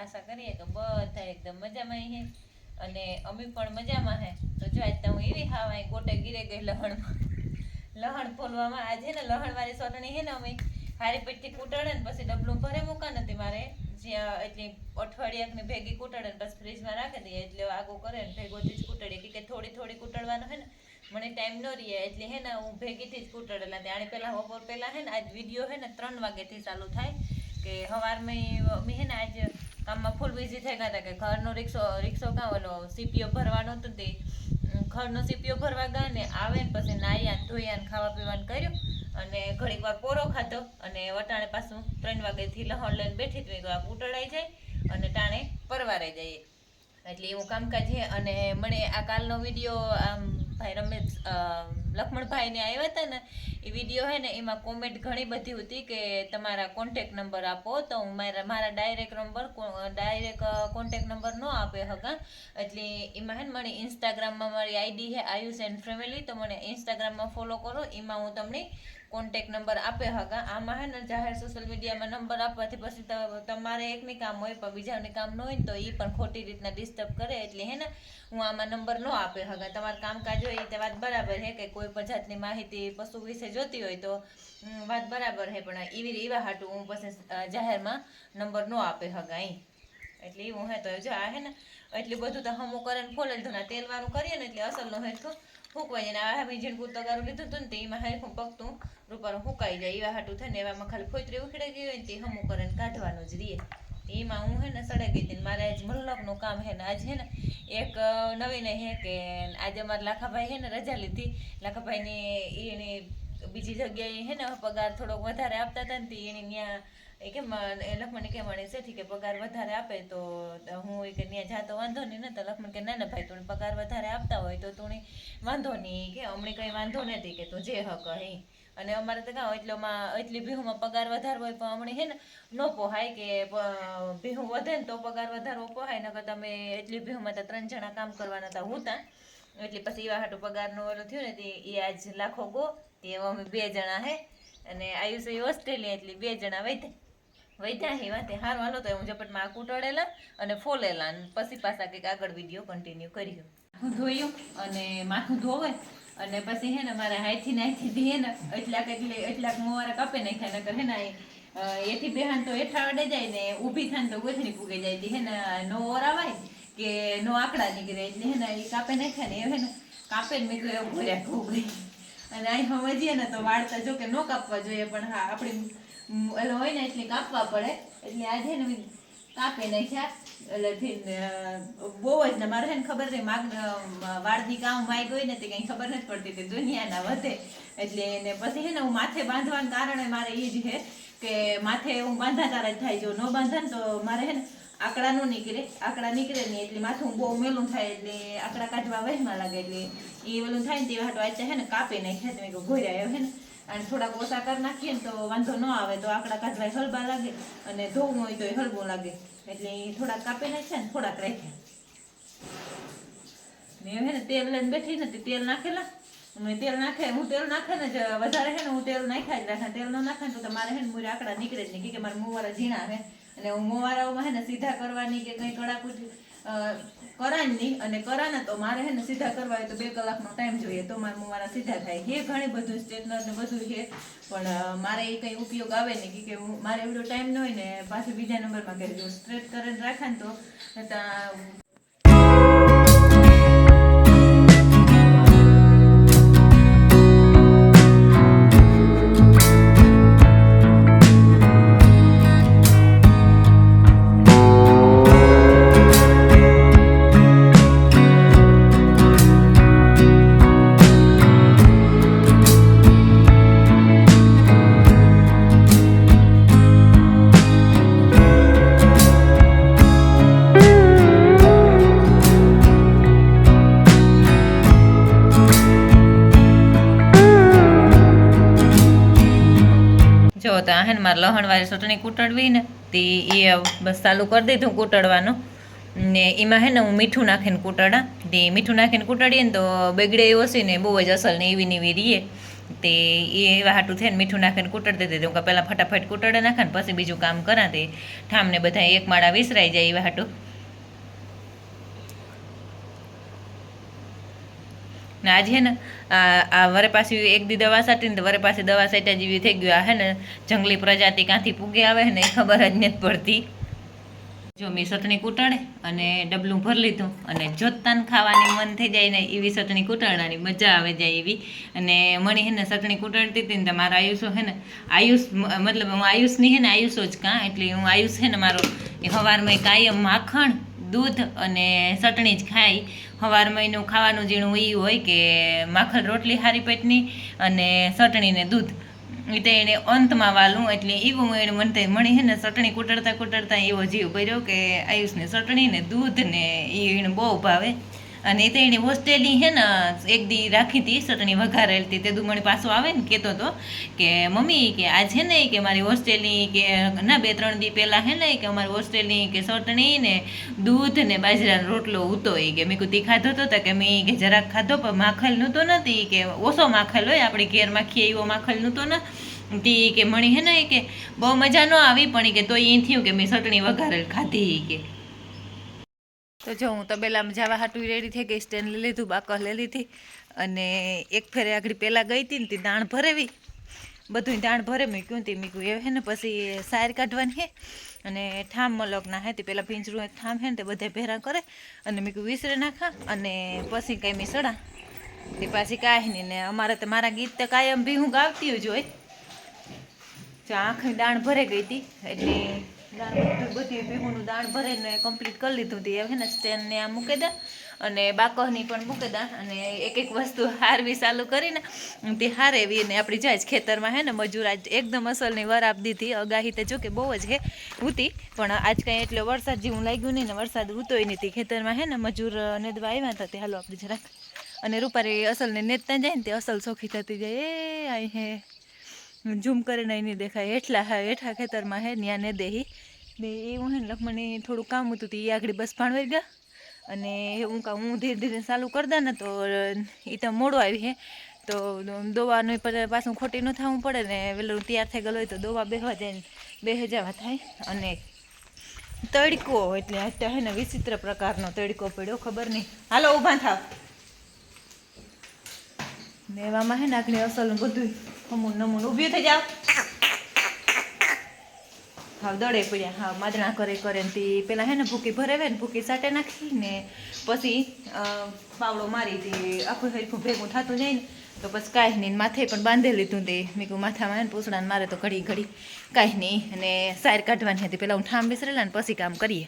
આશા કરીએ કે બધા એકદમ મજામાં હે. અને અમે પણ મજામાં હે. તો જો આજ તો હું એવી ખાવા ગોટે ગીરે ગઈ લહણમાં. લહણ ફોલવામાં. આજે ને લહણ વાળી ચટણી હે ને અમે, હારી પેટથી કૂટાડે ને પછી ડબલું ભરે મૂકા નથી મારે જ્યાં એટલે અઠવાડિયાકની ભેગી કૂટડે ને પછી ફ્રીજમાં રાખી દઈએ એટલે આગો કરે ને ભેગોથી જ કૂટડીએ. કે થોડી થોડી કૂટાડવાનું હે ને, મને ટાઈમ ન રહે. એટલે હે ને હું ભેગીથી જ કૂટડેલા આણે પહેલાં બપોર પહેલા હે ને આજ વીડિયો હે ને ત્રણ વાગ્યાથી ચાલુ થાય કે સવારમાં અમે હે ને આજ કામમાં ફૂલ બિઝી થઈ ગયા હતા કે ઘરનો રિક્ષો રિક્ષો કાં ઓલો સીપીઓ ભરવાનો હતો તે ઘરનો સીપીઓ ભરવા ગયા ને આવે ને પછી નાહ્યા ધોયા ને ખાવા પીવાનું કર્યું અને ઘડીક વાર પોરો ખાધો અને વટાણે પાછું ત્રણ વાગ્યાથી લહણ લઈને બેઠી હતી. કીધું આ ઉટળાઈ જાય અને ટાણે પરવારાઈ જાય એટલે એવું કામકાજ છે અને મને આ કાલનો વીડિયો આમ ભાઈ રમેશ લક્ષ્મણભાઈને આવ્યા હતા ને, એ વીડિયો હે ને, એમાં કોમેન્ટ ઘણી બધી હતી કે તમારા કોન્ટેક નંબર આપો, તો હું મારા મારા direct number direct contact number ન આપે હકા એટલે એમાં હે ને, મને ઇન્સ્ટાગ્રામમાં મારી આઈડી છે આયુષ એન્ડ ફેમિલી તો મને ઇન્સ્ટાગ્રામમાં ફોલો કરો, એમાં હું તમને કોન્ટેક નંબર આપે હગા. આમાં હે ને જાહેર સોશિયલ મીડિયામાં નંબર આપવાથી પછી તમારે એકની કામ હોય પણ બીજાની કામ ન હોય ને તો એ પણ ખોટી રીતના ડિસ્ટર્બ કરે. એટલે હે ને હું આમાં નંબર ન આપે હગા. તમારું કામકાજ હોય એ વાત બરાબર છે કે કોઈ પણ જાતની માહિતી પશુ વિશે જોતી હોય તો વાત બરાબર છે પણ એવી એવા હાટું હું પછી જાહેરમાં નંબર ન આપે હગા અહીં એટલે એવું હે તો જો આ હે ને એટલું બધું તો હમું કરે ને ફોલે ધોના. તેલવાળું કરીએ ને એટલે અસલ નો હેઠું ફૂંકવાઈ જાય ને આ હવે જેને તગારું લીધું હતું ને તે એમાં હેરખું પગતું રૂપારું ફૂંકાઈ જાય એવા હાટું થાય ને એવામાં ખાલી ફોતરી ઉખડાઈ ગઈ હોય ને તે હમું કરીને કાઢવાનું જ રીએ. એમાં હું હે ને સડાઈ ગઈ હતી મારે આજ મલ્લકનું કામ હે ને આજ હે ને એક નવીને હે કે આજે અમારા લાખાભાઈ હે ને રજા લીધી. લાખાભાઈની એની બીજી જગ્યાએ હે ને પગાર થોડોક વધારે આપતા હતા ને તે એની ન્યા એ કેમ, એ લખમણ કે મને છે કે પગાર વધારે આપે તો હું એ કે ત્યાં જાતો વાંધો નહીં ને તો લખમણ કે ના ના ભાઈ તું પગાર વધારે આપતા હોય તો તું વાંધો નહીં કે અમને કંઈ વાંધો નથી કે તું જે હક હે. અને અમારે તો કાં એટલોમાં, એટલી ભીહુમાં પગાર વધારે હોય પણ હમણાં હે ને ન પોહાય કે ભીહું વધે ને તો પગાર વધારવો પોહાય નકર તમે એટલી ભીહુમાં તો ત્રણ જણા કામ કરવાના હતા, હું તા. એટલે પછી એવા હાટું પગારનું ઓલું થયું ને તે, એ આજ લાખો ગો, તે અમે બે જણા હે. અને આયુષ ઓસ્ટ્રેલિયા એટલે બે જણા વૈધા વૈધા હે વાતે હારું, હાલો, તો હું ઝપટમાં આ કૂટળેલા અને ફોલેલા. અને પછી પાછા કંઈક આગળ વીડિયો કન્ટિન્યુ કર્યો હું ધોયું અને માથું ધોવે અને પછી હે ને મારા હાથથી નાખી ધીએ ને, એટલાક એટલે એટલાક મોવારા કાપે નાખ્યા, નકર હે ને એથી બેહાન તો હેઠા અડે જાય ને ઊભી થાય તો ગોથણી પૂગે જાય. હે ને નો ઓરાવાય કે નો આકડા નીકળે એટલે હે ને એ કાપે નાખ્યા ને હે ને કાપે ને મેં એવું ભર્યા ખૂબ ગઈ અને અહીં સમજીએ ને તો વાળતા જો કે નો કાપવા જોઈએ, પણ હા, આપણી ઓલો હોય ને એટલે કાપવા પડે. એટલે આજે કાપી નાખ્યા. એટલે બહુ જ ને મારે ને ખબર નહીં માગ વાળની કામ વાઈ ગઈ ને તે કંઈ ખબર નથી પડતી કે દુનિયાના વધે. એટલે એને પછી છે ને હું માથે બાંધવાનું કારણે મારે એ જ છે કે માથે હું બાંધા તારા જ થાય. જો ન બાંધે ને તો મારે છે ને આકડા ન નીકળે. આકડા નીકળે નહીં, એટલે માથું બહુ મેલું થાય, એટલે આકડા કાઢવા વહેમાં લાગે. એટલે એ ઓલું થાય ને તે હાટો આજે છે ને કાપી નાખ્યા. તમે ઘોર્યા હે ને. અને થોડાક ઓછા કરી નાખીએ તો વાંધો ન આવે. તો આકડા કાઢવા હલબા લાગે અને ધોવું હોય તો હલબું લાગે. એટલે એ થોડાક કાપી નાખ્યા ને થોડાક રાખ્યા. તેલ લઈને બેઠી નથી તેલ નાખેલા. મેં તેલ નાખે હું તેલ નાખે ને વધારે હે ને હું તેલ નાખ્યા જ રાખે. તેલ ન નાખે તો મારે હે ને મૂરે આકડા નીકળે જ નહીં. કે મારા મોવારા ઝીણા હે. અને હું મોવારાઓમાં હે ને સીધા કરવાની કે કંઈ કડાકુટ કરાય નહીં અને કરા ને તો મારે હે ને સીધા કરવા હોય તો બે કલાકનો ટાઈમ જોઈએ. તો મારા મોવારા સીધા થાય. હે ઘણી બધું સ્ટ્રેટનર ને બધું છે. પણ મારે એ કંઈ ઉપયોગ આવે નહીં. કે મારે એવડો ટાઈમ ન હોય ને, પાછું બીજા નંબરમાં કહેજો સ્ટ્રેટ કરીને રાખે ને તો લહણવાળી ચટણી કૂટડવી ને, તે એ બસ ચાલુ કરી દીધું કૂટડવાનું ને એમાં હે ને હું મીઠું નાખીને કૂટડા તે મીઠું નાખીને કૂટડીએ ને તો બગડે એવો છે ને, બહુ જ અસલ ને એવી ને એવી રીએ. તે એ એવા હાટું થઈને મીઠું નાખીને કૂટડતી હતી હું કે પહેલાં ફટાફટ કૂટડે નાખે ને પછી બીજું કામ કરા તે ઠામને બધા એક માળા વિસરાઈ જાય એવા હાટું. ને આજે હે ને, આ વરે પાછી એક દી દવા સાટી ને વરે પાછી દવા સાટ્યા જેવી થઈ ગયું. આ હે ને, જંગલી પ્રજાતિ ક્યાંથી પૂગે આવે ને, એ ખબર જ નથી પડતી. જો મેં ચટણી કૂટાડે અને ડબલું ભરી લીધું અને જોતાને ખાવાની મન થઈ જાય ને, એવી ચટણી કૂટાડવાની મજા આવે જાય એવી. અને મણી હે ને, ચટણી કૂટાડતી હતી ને મારો આયુષો હે ને, આયુષ મતલબ હું આયુષની હે ને, આયુષો જ કાં. એટલે હું આયુષ હે ને, મારો સવારમાં કાયમ માખણ દૂધ અને ચટણી જ ખાય સવાર મહિનો ખાવાનું જીણું એ હોય કે માખણ રોટલી હારી પેટની અને ચટણીને દૂધ. એટલે એને અંતમાં વાલું એટલે એવું એને મને મણી હે ને ચટણી કૂટડતા કૂટડતા એવો જીવ કર્યો કે આયુષને ચટણી ને દૂધ ને એ એને બહુ ભાવે. અને તે એણે એને હોસ્ટેલની હે ને, એક દી રાખી હતી ચટણી વઘારેલી હતી. તે દુ મને પાછો આવે ને, કહેતો હતો કે, મમ્મી, કે આ છે ને, કે મારી હોસ્ટેલની, કે ના, બે, ત્રણ દી પહેલાં હે ને, કે અમારી હોસ્ટેલની, કે ચટણી ને દૂધ ને બાજરાનો રોટલો ઉતો એ કે. મેં કુતી ખાધો હતો તો કે મેં કે જરાક ખાધો, પણ માખલ નહોતો નથી કે ઓછો માખલ હોય, આપણે ઘેર માખીએ એવો માખલ નહોતો ને. તી કે, મણી હે ને કે બહુ મજા ન આવી, પણ કે તો એ થયું કે મેં ચટણી વઘારેલ ખાધી કે. તો જો હું તબેલામાં જવા હાટું રેડી થઈ ગઈ સ્ટેન્ડ લઈ લીધું, બાકસ લઈ લીધી અને એક ફેરે આગળ પહેલાં ગઈ હતી ને તે દાણ ભરેવી. બધું દાણ ભરે, મૂક્યું તે, મૂક્યું એ હે ને પછી સાર કાઢવાની હે અને ઠામ મલકના હે તે પહેલાં ભીંજરું એક ઠામ હે ને તે બધે ભેરા કરે અને મેં વિસરે નાખા અને પછી કંઈ સડા. તે પાછી કાંઈ નહીં ને અમારે તો મારા ગીત તો કાયમ બી હું ગાવતી જ હોય. જો આંખની દાણ ભરે ગઈ હતી, એટલે દાણ બધું દાણ ભરીને કમ્પ્લીટ કરી લીધું હતી. હવે ને સ્ટેન્ડને આ મૂકી દે અને બાકસની પણ મૂકી દે અને એક એક વસ્તુ હારવી ચાલુ કરીને તે હારે એવી અને આપણી જાય જ ખેતરમાં હે ને, મજૂર આજ એકદમ અસલની વર આપ દીધી. અગાહી તો જો કે બહુ જ હે ઉતી પણ આજ કાંઈ એટલે વરસાદ જેવું લાગ્યું નહીં ને, વરસાદ ઉતોય નહીં. ખેતરમાં હે ને, મજૂર નેદવા આવ્યા હતા તે. હાલો આપણે જરાક. અને રૂપારી અસલને નેતતા જાય ને, તે અસલ સોખી થતી જાય. એ આઈ હે. ઝૂમ કરીને નહીં દેખાય. એટલા હા, હેઠા ખેતરમાં હે ત્યાં ને દેહી. ને એવું હે ને થોડું કામ હતું તે એ આગળ બસ ભાણવાઈ ગયા. અને હું કા હું ધીરે ધીરે ચાલુ કરતા ને તો એ તો મોડો આવી હે. તો દોવાનું પાછું ખોટી ન થવું પડે ને પેલું તૈયાર થઈ ગયેલો હોય તો દોવા બેહવા જાય બે બેહી જવા થાય. અને તડકો, એટલે અત્યારે હે ને વિચિત્ર પ્રકારનો તડકો પડ્યો, ખબર નહીં. હાલો, ઊભા થાવ. ને એવામાં હે ને આખલી અસલ બધું અમૂલ નમૂલ ઊભી થઈ જાવ હાવ દડે પડ્યા. હા માદણા કરે કરે ને તી. પેલા હે ને ભૂકી ભરાવે ને ભૂકી સાટે નાખી ને પછી પાવડો મારી તે. આખું હરખું ભેગું થતું જાય ને, તો પછી કાંઈ નહીં માથે પણ બાંધી લીધું તે. મેં કહું માથામાં ને પૂછડાને મારે તો ઘડી ઘડી. કાંઈ નહીં. અને સાર કાઢવાની હતી. પેલા હું ઠામ બેસરેલા ને પછી કામ કરીએ.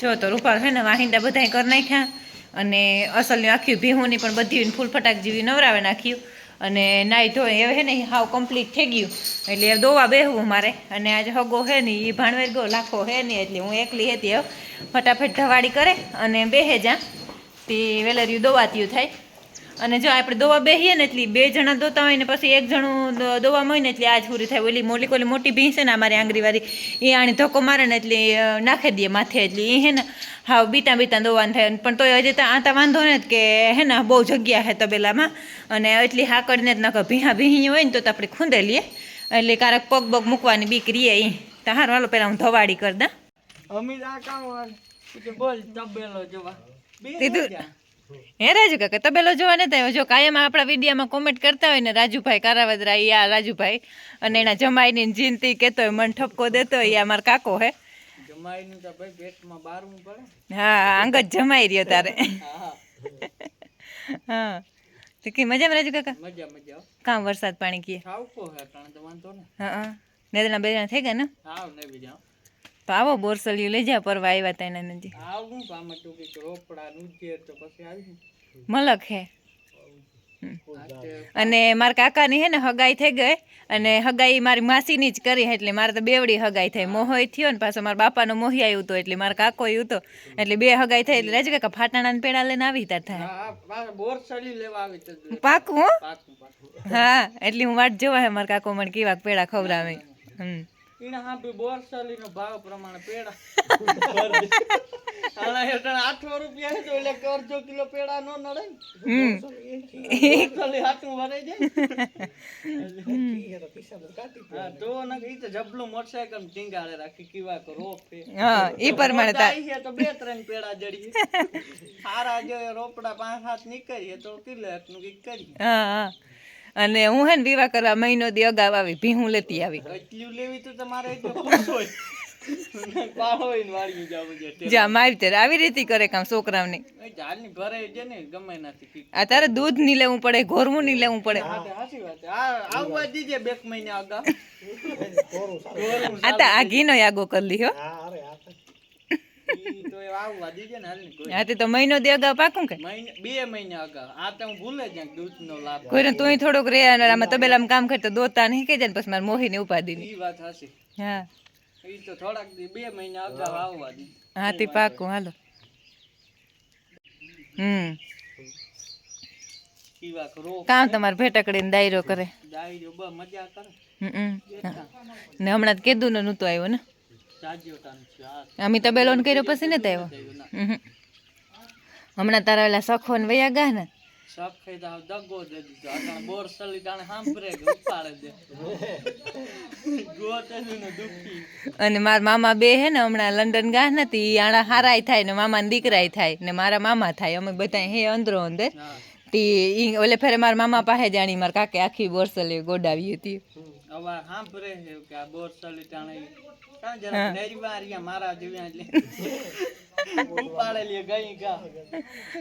જો તો રૂપાળ હે ને વાહિંદા બધાય કરી નાખ્યા. અને અસલની આખી ભીહુની પણ બધી ફૂલ ફટાક જેવી નવરાવે નાખ્યું. અને નાઈ ધોઈ, હવે હે ને હાવ કમ્પ્લીટ થઈ ગયું. એટલે દોવા બેહવું મારે. અને આજે હગો હે ને એ ભાણવેર ગયો, લાખો હે ને એટલે હું એકલી હતી ફટાફટ ધવાડી કરે અને બેહે જા તે વેલરિયું દોવાતીયું થાય. અને જો આપણે દોવા બેહીએ ને એટલે બે જણા દોતા હોય ને પછી એક જણું દોવા હોય ને એટલે આજ પૂરી થાય. ઓલી મોલી કોલી મોટી ભીં છે ને અમારી આંગળીવાળી એ આણી ધક્કો મારે ને એટલે નાખી દઈએ માથે એટલે એ હે ને હાવ બીતા બીતા દોવાનું થાય. પણ તોય હજી તો આતા વાંધો ને કે હે ને બહુ જગ્યા છે તબેલામાં. અને એટલી હાકડીને જ નાખો ભીહા ભીહી હોય ને તો આપણે ખૂંદે લઈએ. એટલે કારક પગ બગ મૂકવાની બીક રીએ એ તો હારું હાલો પહેલાં હું ધવાડી કરી દા. અમિત આ કામ બોલ તબેલો જોવા. હે રાજુ કાકા તબેલો જોવા નતા આવ્યો? જો કાયમ આપણા વિડીયામાં કોમેન્ટ કરતા હોય ને રાજુભાઈ કારાવદરા એ આ રાજુભાઈ. અને એના જમાઈની જીનતી કહેતો હોય મન ઠપકો દેતો હોય એ આ મારો કાકો હે. હા અંગત જમાઈ રહ્યો તારે. હા. તો કે મજામાં રાજુ કાકા? મજા મજા. કામ વરસાદ પાણી કીએ. હે ને. હા બેદના થઈ ગયા ને? આવ ને બીજા તો આવો બોરસલિયું લઈ જા પરવા આવ્યા તા એના નજી આવું કામ હતું કે રોપડા નુજેર તો પછી આવી મલક હે. અને મારા કાકાની હે ને હગાઈ થઈ ગઈ અને હગાઈ મારી માસીની જ કરી એટલે મારે તો બેવડી હગાઈ થઈ. મોહોય થયો ને પાછો મારા બાપાનો મોહી આવ્યું હતો એટલે મારા કાકોય હતો એટલે બે હગાઈ થઈ એટલે રાજુ કાકા ફાટાણા પેડા લઈને આવી તા થાય. હા પાછા બોર સલી લેવા આવી તો જોઈએ. પાકું હો? પાકું પાકું. હા એટલે હું વાટ જોવા હે મારા કાકો મને કેવા પેડા ખવડાવે. હમ. હાંભી ભાવ પ્રમાણે પેડા. આના હેઠળ આઠસો રૂપિયા તો એટલે કરજો કિલો પેડા નો નડે ને. હાથું ભરાઈ જાય તો ન ઈ તો જબલું મોટરસાયકલ ટીંગાડે રાખી કીવા કરો રોપે હા ઈ પ્રમાણે થાય તો બે ત્રણ પેડા જડી સારા જો રોપડા પાંચ હાથ નીકળીએ તો કિલો એકનું કંઈક કરીએ. હા હા. અને હું હે ને વિવાહ કરવા મહિનો દી અગાઉ આવી ભીહું લેતી આવી. લેવી તો તમારે એટલે ખુશ હોય. પાહો હોય ને વાળી જવું છે જા મારી ત્યારે આવી રીતે કરે કામ છોકરાઓને. આ તારે દૂધ નહીં લેવું પડે ઘોરવું નહીં લેવું પડે. હા તે સાચી વાત છે. આ આ ઘી નો યાગો કરી લીધો આવવા દીજે ને હાલ કોઈ આ તો મહિનો દી અગાઉ પાકું કે? બે મહિના અગાઉ. આ તો હું ભૂલે જ દૂધનો લાભ. કોઈ તું થોડોક રે અને આમાં તબેલામાં કામ કરતો દોતા નહીં કે જાય પછી મારે મોહીને ઉપાધી ઈ વાત હાચી. હા. ઈ તો થોડાક બે મહિના અગાઉ આવવા દીધી હા તે પાકું હાલો. હમ. કામ તમારે ભેટકડીને દાયરો કરે? બ મજા કરે. હમ ને હમણાં કીધું ને નહોતું આવ્યો ને? અમે તબેલો ને કર્યો પછી ને આવ્યો. હમણાં તારા ઓલા સખો ને વયા ગયા ને? અને મારા મામા બે હે ને હમણાં લંડન ગયા નથી ઈ આણા હારાય થાય ને મામા દીકરાય થાય ને મારા મામા થાય. અમે બધા હે અંદરો અંદર તી ઓલે ફેરે મારા મામા પાસે જાણી મારા કાકે આખી બોરસલી ગોડાવી હતી. હવે સાંભળે છે કે આ બોર સલી ટાણે કાં જરા નેરીવારિયા મારા જેવા એટલે. ઉપાડેલી ગઈ ગા.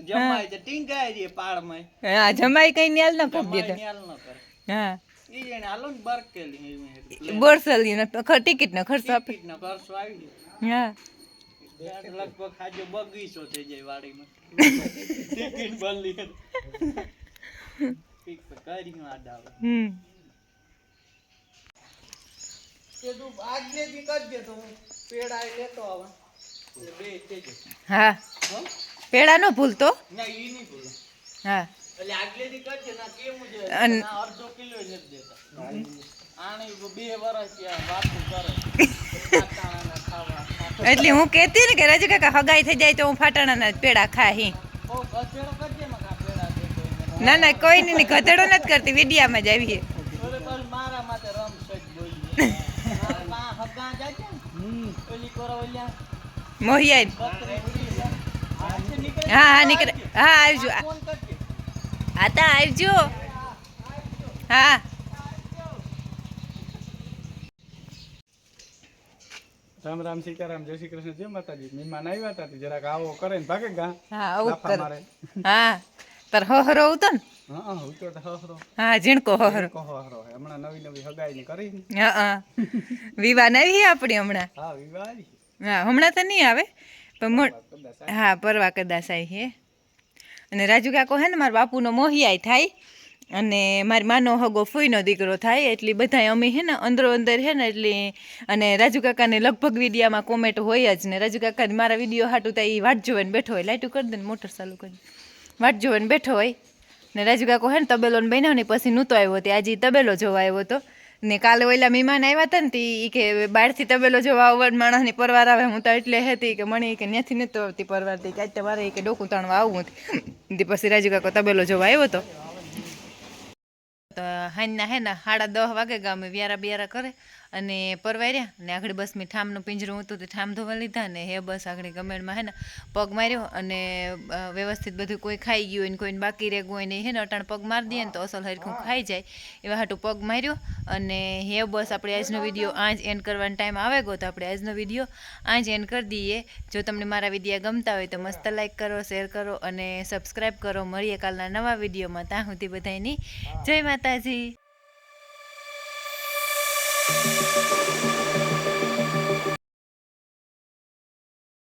જમાય છે ટીંગાય છે પાડમાં હા જમાઈ કઈ ન્યાલ ન કરી જમાય દીધો ન કરે. હા. ઈ જણે હાલો ને બરકેલી બોરસલી નો ટિકિટ નો ખર્ચો આપે. ટિકિટ નો ખર્ચો આવી હા. લગભગ આજે બગીચો થઈ જાય વાડીમાં. ટિકિટ બદલી ઠીક કરી આડા હમ. તે આજને દી કરજે તો હું પેડા લેતો આવા. એટલે બે તેજો હા. પેડા નો ભૂલતો? ના ઈ નહીં ભૂલો. હા. એટલે આગલે દી કરજે ના કેવું છે? ના અડધો કિલો જ દેતા. આણે બે વર્ષ ત્યાં વાતું કરે. ખાવા એટલે હું કહેતી ને કે રજી કાકા હગાઈ થઈ જાય તો હું ફાટાણાના જ પેડા ખાહી. ના ના કોઈ નહીં ગધેડો નથી કરતી વિડિયામાં જ આવીએ. મારા માટે રમ જ બોલીએ. મારા પા હગા જાય છે ને, ઓલી કરો ઓલ્યા, મોહિયા હા હા નીકળે. હા આવજો. હા તા આવજો. હા. રામ રામ સીતારામ જય શ્રી કૃષ્ણ. જય માતાજી. મહેમાન આવ્યા હતા જરાક આવો કરે ને ભાગે ગા. હા આવું કરો. હા. તાર ને હા હું તો હહરો હા ઝીણકો હરો હમણાં નવી નવી હગાઈ કરી હા હા. વિવાહ આવી આપણી હમણાં? હા વિવાહ હા હમણાં તો નહીં આવે પણ હા પરવા કદાચ આવી હે. અને રાજુ કાકો હે ને મારા બાપુનો મોહિયાય થાય અને મારી માનો હગો ફૂઈનો દીકરો થાય એટલે બધાય અમે હે ને અંદરો અંદર હે ને એટલે અને રાજુ કાકાને લગભગ વિડીયામાં કોમેન્ટ હોય જ ને. રાજુ કાકા મારા વીડિયો હાટું તો એ વાટ જોવાનું બેઠો હોય. લાઈટું કરી દે ને મોટર ચાલુ કરી વાટ જોવાનું બેઠો હોય. ને રાજુ કાકો ને તબેલો ને બન્યો ને પછી નહોતો આવ્યો તે. આજે તબેલો જોવા આવ્યો હતો ને કાલે ઓલા મહેમાન આવ્યા હતા ને તે એ કે બહારથી તબેલો જોવા આવવા માણસની પરવાર આવે. હું તો એટલે હતી કે મને કે ત્યાંથી નહોતો આવતી પરવાર તે, કે આજ તમારે કે ડોકું તાણવા આવવું હતી. તે પછી રાજુ કાકો તબેલો જોવા આવ્યો હતો તો હાંજના હે ને સાડા દસ વાગે ગામે વ્યારા બિયારા કરે. અને પરવાર્યા ને આગળ બસ મેં ઠામનું પિંજરું હતું તે ઠામ ધોવા લીધા ને હે બસ આગળ ગમેડમાં હે ને પગ માર્યો અને વ્યવસ્થિત બધું કોઈ ખાઈ ગયું હોય ને કોઈને બાકી રેગું હોય ને હે ને અટાણ પગ મારી દઈએ ને તો અસલ હરખું ખાઈ જાય. એવા હાટું પગ માર્યો અને હે બસ આપણે આજનો વીડિયો આજ એન્ડ કરવાનો ટાઈમ આવે ગયો તો આપણે આજનો વીડિયો આજ એન્ડ કરી દઈએ. જો તમને મારા વિડીયા ગમતા હોય તો મસ્ત લાઈક કરો શેર કરો અને સબસ્ક્રાઈબ કરો. મળીએ કાલના નવા વિડીયોમાં. ત્યાં સુધી બધાની જય માતાજી.